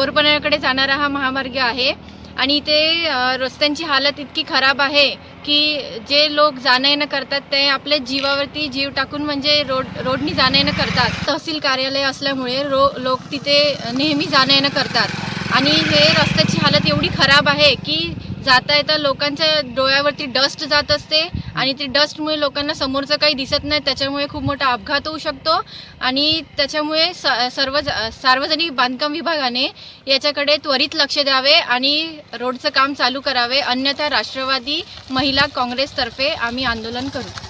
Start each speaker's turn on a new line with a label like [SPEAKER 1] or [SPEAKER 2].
[SPEAKER 1] कोरपण्याकडे जाणारा हा महामार्ग आहे. आणि इथे रस्त्यांची हालत इतकी खराब आहे की जे लोक जाणं येणं करतात ते आपल्या जीवावरती जीव टाकून म्हणजे रोड रोडनी जाणं येणं करतात. तहसील कार्यालय असल्यामुळे रो लोक तिथे नेहमी जाणं येणं करतात. आणि हे रस्त्याची हालत एवढी खराब आहे की जाता येता लोकांच्या डोळ्यावरती डस्ट जात असते आणि ती डस्टमुळे लोकांना समोरचं काही दिसत नाही त्याच्यामुळे खूप मोठा अपघात होऊ शकतो. आणि त्याच्यामुळे स सर्व सार्वजनिक बांधकाम विभागाने याच्याकडे त्वरित लक्ष द्यावे आणि रोडचं काम चालू करावे. अन्यथा राष्ट्रवादी महिला काँग्रेसतर्फे आम्ही आंदोलन करू.